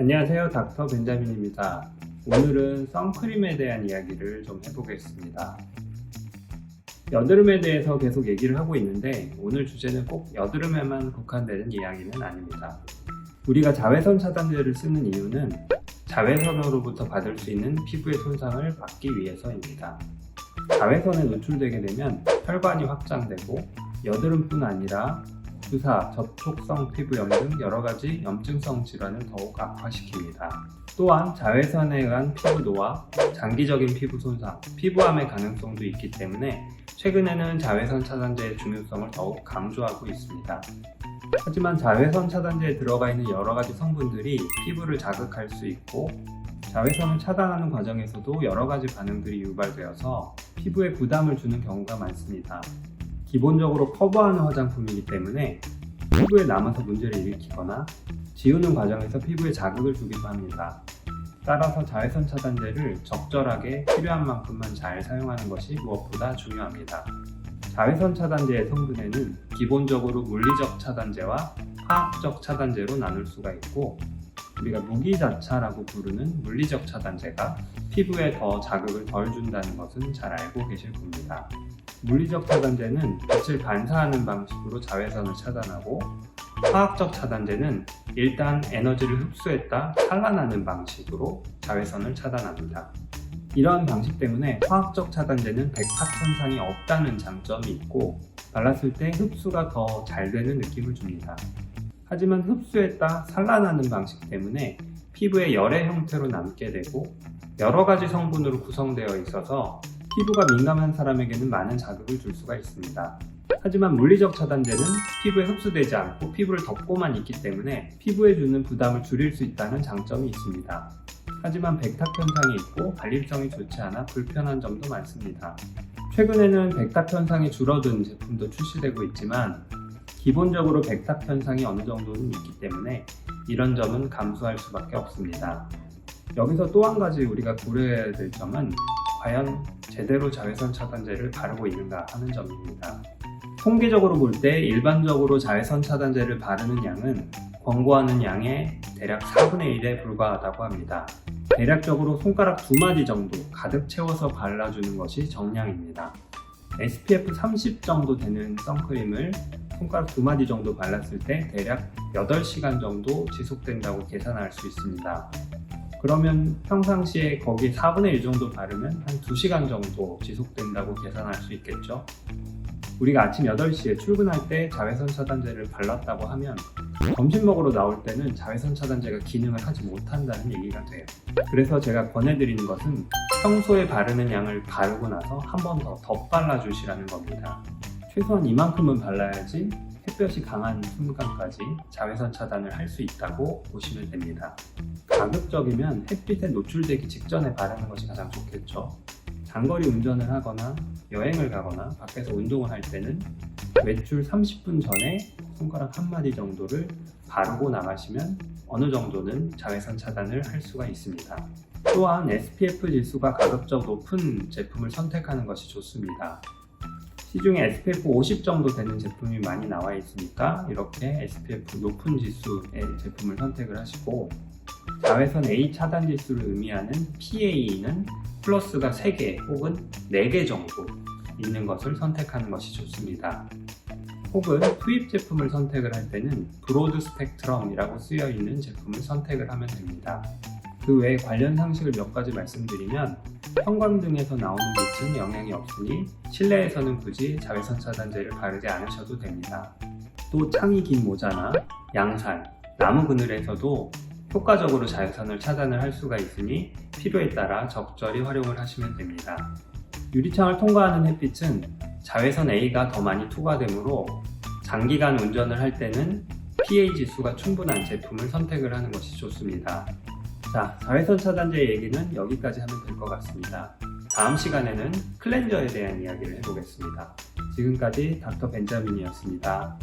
안녕하세요. 닥터 벤자민입니다. 오늘은 선크림에 대한 이야기를 좀 해보겠습니다. 여드름에 대해서 계속 얘기를 하고 있는데 오늘 주제는 꼭 여드름에만 국한되는 이야기는 아닙니다. 우리가 자외선 차단제를 쓰는 이유는 자외선으로부터 받을 수 있는 피부의 손상을 막기 위해서입니다. 자외선에 노출되게 되면 혈관이 확장되고 여드름뿐 아니라 주사, 접촉성 피부염 등 여러 가지 염증성 질환을 더욱 악화시킵니다. 또한 자외선에 의한 피부 노화, 장기적인 피부 손상, 피부암의 가능성도 있기 때문에 최근에는 자외선 차단제의 중요성을 더욱 강조하고 있습니다. 하지만 자외선 차단제에 들어가 있는 여러 가지 성분들이 피부를 자극할 수 있고 자외선을 차단하는 과정에서도 여러 가지 반응들이 유발되어서 피부에 부담을 주는 경우가 많습니다. 기본적으로 커버하는 화장품이기 때문에 피부에 남아서 문제를 일으키거나 지우는 과정에서 피부에 자극을 주기도 합니다. 따라서 자외선 차단제를 적절하게 필요한 만큼만 잘 사용하는 것이 무엇보다 중요합니다. 자외선 차단제의 성분에는 기본적으로 물리적 차단제와 화학적 차단제로 나눌 수가 있고 우리가 무기자차라고 부르는 물리적 차단제가 피부에 더 자극을 덜 준다는 것은 잘 알고 계실 겁니다. 물리적 차단제는 빛을 반사하는 방식으로 자외선을 차단하고 화학적 차단제는 일단 에너지를 흡수했다 산란하는 방식으로 자외선을 차단합니다. 이러한 방식 때문에 화학적 차단제는 백탁 현상이 없다는 장점이 있고 발랐을 때 흡수가 더 잘 되는 느낌을 줍니다. 하지만 흡수했다 산란하는 방식 때문에 피부에 열의 형태로 남게 되고 여러 가지 성분으로 구성되어 있어서 피부가 민감한 사람에게는 많은 자극을 줄 수가 있습니다. 하지만 물리적 차단제는 피부에 흡수되지 않고 피부를 덮고만 있기 때문에 피부에 주는 부담을 줄일 수 있다는 장점이 있습니다. 하지만 백탁 현상이 있고 발림성이 좋지 않아 불편한 점도 많습니다. 최근에는 백탁 현상이 줄어든 제품도 출시되고 있지만 기본적으로 백탁 현상이 어느 정도는 있기 때문에 이런 점은 감수할 수밖에 없습니다. 여기서 또 한 가지 우리가 고려해야 될 점은 과연 제대로 자외선 차단제를 바르고 있는가 하는 점입니다. 통계적으로 볼 때 일반적으로 자외선 차단제를 바르는 양은 권고하는 양의 대략 4분의 1에 불과하다고 합니다. 대략적으로 손가락 두 마디 정도 가득 채워서 발라주는 것이 정량입니다. SPF 30 정도 되는 선크림을 손가락 두 마디 정도 발랐을 때 대략 8시간 정도 지속된다고 계산할 수 있습니다. 그러면 평상시에 거기 4분의 1 정도 바르면 한 2시간 정도 지속된다고 계산할 수 있겠죠. 우리가 아침 8시에 출근할 때 자외선 차단제를 발랐다고 하면 점심 먹으러 나올 때는 자외선 차단제가 기능을 하지 못한다는 얘기가 돼요. 그래서 제가 권해드리는 것은 평소에 바르는 양을 바르고 나서 한 번 더 덧발라 주시라는 겁니다. 최소한 이만큼은 발라야지 햇볕이 강한 순간까지 자외선 차단을 할 수 있다고 보시면 됩니다. 가급적이면 햇빛에 노출되기 직전에 바르는 것이 가장 좋겠죠. 장거리 운전을 하거나 여행을 가거나 밖에서 운동을 할 때는 외출 30분 전에 손가락 한 마디 정도를 바르고 나가시면 어느 정도는 자외선 차단을 할 수가 있습니다. 또한 SPF 지수가 가급적 높은 제품을 선택하는 것이 좋습니다. 시중에 SPF 50 정도 되는 제품이 많이 나와 있으니까 이렇게 SPF 높은 지수의 제품을 선택을 하시고 자외선 A 차단 지수를 의미하는 PA는 플러스가 3개 혹은 4개 정도 있는 것을 선택하는 것이 좋습니다. 혹은 투입 제품을 선택을 할 때는 브로드 스펙트럼이라고 쓰여 있는 제품을 선택을 하면 됩니다. 그 외에 관련 상식을 몇 가지 말씀드리면 형광등에서 나오는 빛은 영향이 없으니 실내에서는 굳이 자외선 차단제를 바르지 않으셔도 됩니다. 또 창이 긴 모자나 양산, 나무 그늘에서도 효과적으로 자외선을 차단을 할 수가 있으니 필요에 따라 적절히 활용을 하시면 됩니다. 유리창을 통과하는 햇빛은 자외선 A가 더 많이 투과되므로 장기간 운전을 할 때는 PA 지수가 충분한 제품을 선택을 하는 것이 좋습니다. 자, 자외선 차단제 얘기는 여기까지 하면 될 것 같습니다. 다음 시간에는 클렌저에 대한 이야기를 해보겠습니다. 지금까지 닥터 벤자민이었습니다.